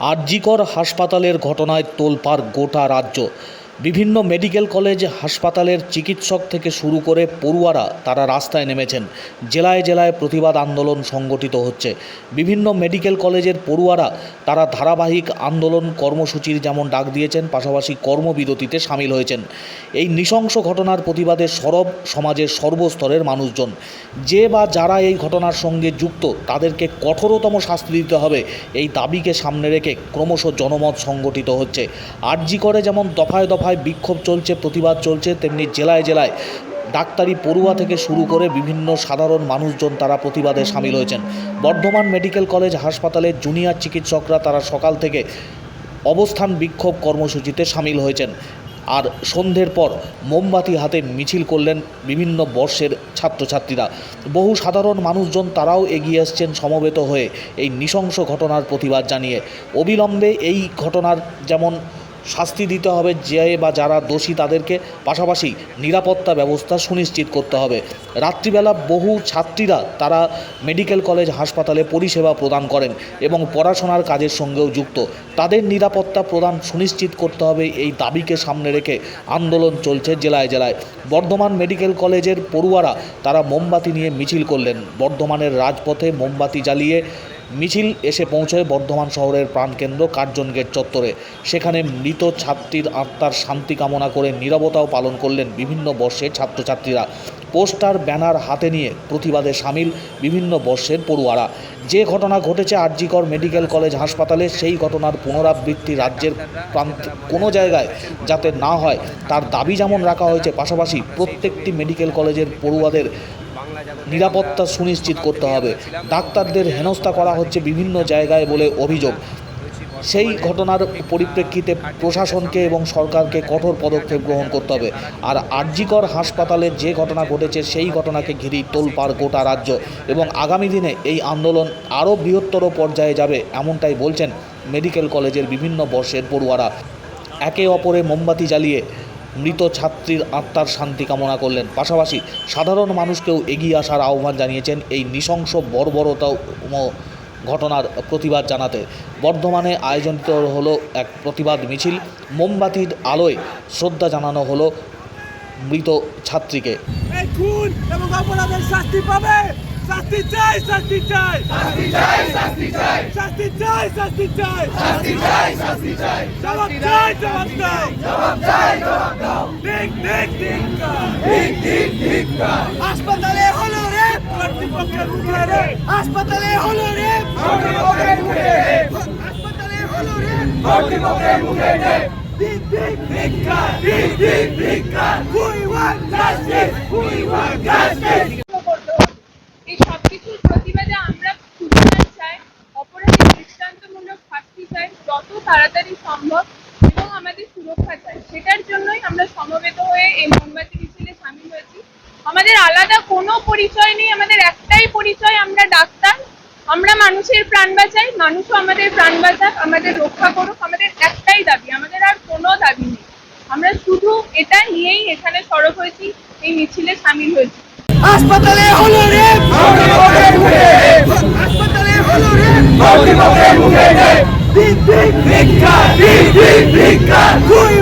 আরজিকর হাসপাতালের ঘটনায় তোলপাড় গোটা রাজ্য। বিভিন্ন মেডিকেল কলেজ, হাসপাতালের চিকিৎসক থেকে শুরু করে পড়ুয়ারা তারা রাস্তায় নেমেছেন। জেলায় জেলায় প্রতিবাদ আন্দোলন সংগঠিত হচ্ছে। বিভিন্ন মেডিকেল কলেজের পড়ুয়ারা তারা ধারাবাহিক আন্দোলন কর্মসূচির যেমন ডাক দিয়েছেন, পাশাপাশি কর্মবিরতিতে সামিল হয়েছেন। এই নৃশংস ঘটনার প্রতিবাদে সরব সমাজের সর্বস্তরের মানুষজন। যে বা যারা এই ঘটনার সঙ্গে যুক্ত, তাদেরকে কঠোরতম শাস্তি দিতে হবে। এই দাবিকে সামনে রেখে ক্রমশ জনমত সংগঠিত হচ্ছে। আরজি করে যেমন দফায় দফায় বিক্ষোভ চলছে, প্রতিবাদ চলছে, তেমনি জেলায় জেলায় ডাক্তারি পড়ুয়া থেকে শুরু করে বিভিন্ন সাধারণ মানুষজন তারা প্রতিবাদে সামিল হয়েছেন। বর্ধমান মেডিকেল কলেজ হাসপাতালের জুনিয়র চিকিৎসকরা তারা সকাল থেকে অবস্থান বিক্ষোভ কর্মসূচিতে সামিল হয়েছেন। আর সন্ধ্যের পর মোমবাতি হাতে মিছিল করলেন বিভিন্ন বর্ষের ছাত্রছাত্রীরা। বহু সাধারণ মানুষজন তারাও এগিয়ে আসছেন সমবেত হয়ে এই নৃশংস ঘটনার প্রতিবাদ জানিয়ে। অবিলম্বে এই ঘটনার যেমন শাস্তি দিতে হবে যে বা যারা দোষী তাদেরকে। পাশাপাশি নিরাপত্তা ব্যবস্থা সুনিশ্চিত করতে হবে। রাত্রিবেলা বহু ছাত্রীরা তারা মেডিকেল কলেজ, হাসপাতালে পরিষেবা প্রদান করেন এবং পড়াশোনার কাজের সঙ্গেও যুক্ত। তাদের নিরাপত্তা প্রদান সুনিশ্চিত করতে হবে এই দাবিকে সামনে রেখে আন্দোলন চলছে জেলায় জেলায়। বর্ধমান মেডিকেল কলেজের পড়ুয়ারা তারা মোমবাতি নিয়ে মিছিল করলেন। বর্ধমানের রাজপথে মোমবাতি জ্বালিয়ে মিছিল এসে পৌঁছয় বর্ধমান শহরের প্রাণকেন্দ্র কার্জন গেট চত্বরে। সেখানে মৃত ছাত্রীর আত্মার শান্তি কামনা করে নীরবতাও পালন করলেন বিভিন্ন বর্ষের ছাত্রছাত্রীরা। পোস্টার, ব্যানার হাতে নিয়ে প্রতিবাদে সামিল বিভিন্ন বর্ষের পড়ুয়ারা। যে ঘটনা ঘটেছে আরজিকর মেডিকেল কলেজ হাসপাতালে, সেই ঘটনার পুনরাবৃত্তি রাজ্যের প্রান্ত কোনো জায়গায় যাতে না হয়, তার দাবি যেমন রাখা হয়েছে, পাশাপাশি প্রত্যেকটি মেডিকেল কলেজের পড়ুয়াদের নিরাপত্তা সুনিশ্চিত করতে হবে। ডাক্তারদের হেনস্থা করা হচ্ছে বিভিন্ন জায়গায় বলে অভিযোগ। সেই ঘটনার পরিপ্রেক্ষিতে প্রশাসনকে এবং সরকারকে কঠোর পদক্ষেপ গ্রহণ করতে হবে। আর আরজিকর হাসপাতালে যে ঘটনা ঘটেছে, সেই ঘটনাকে ঘিরেই তোলপাড় গোটা রাজ্য। এবং আগামী দিনে এই আন্দোলন আরও বৃহত্তর পর্যায়ে যাবে, এমনটাই বলছেন মেডিকেল কলেজের বিভিন্ন বর্ষের পড়ুয়ারা। একে অপরে মোমবাতি জ্বালিয়ে মৃত ছাত্রীর আত্মার শান্তি কামনা করলেন। পাশাপাশি সাধারণ মানুষকেও এগিয়ে আসার আহ্বান জানিয়েছেন এই নৃশংস বর্বরতা ঘটনার প্রতিবাদ জানাতে। বর্ধমানে আয়োজিত হলো এক প্রতিবাদ মিছিল। মোমবাতির আলোয় শ্রদ্ধা জানানো হলো মৃত ছাত্রীকে। খুন এবং অপরাধের শাস্তি পাবে। শাস্তি চাই শাস্তি চাই। শাস্তি চাই শাস্তি চাই। শাস্তি চাই শাস্তি চাই। শাস্তি চাই শাস্তি চাই। জবাব চাই জবাব দাও। জবাব চাই জবাব দাও। ঠিক ঠিক ঠিক ঠিক ঠিক ঠিক হাসপাতালে হলো রে কর্তৃপক্ষের মুখে রে। হাসপাতালে হলো রে। কর্তৃপক্ষের মুখে রে। হাসপাতালে হলো রে। কর্তৃপক্ষের মুখে রে। We want justice! We want justice! করতে হবে। এই সবকিছুর প্রতিবাদে আমরা সুবিচার চাই অপরাধী দৃষ্টান্তমূলক শাস্তি চাই যত তাড়াতাড়ি সম্ভব এবং আমাদের সুরক্ষা চাই সেটার জন্যই আমরা সমবেত হয়ে এই মোমবাতি মিছিলে সামিল হয়েছি। আমাদের আলাদা কোনো পরিচয় নেই, আমাদের একটাই পরিচয়, আমরা ডাক্তার, আমরা মানুষের প্রাণ বাঁচাই, মানুষও আমাদের প্রাণ বাঁচাক, আমাদের রক্ষা করুক, আমাদের একটাই দাবি, আমাদের আর কোনো দাবি নেই। আমরা শুধু এটা নিয়েই এখানে সরব হয়েছি, এই মিছিলে সামিল হয়েছি। হাসপাতালে হলো রে হাসপাতালে হলো রে ঠিক ঠিক ভিক্ষা ঠিক ঠিক ভিক্ষা We want justice!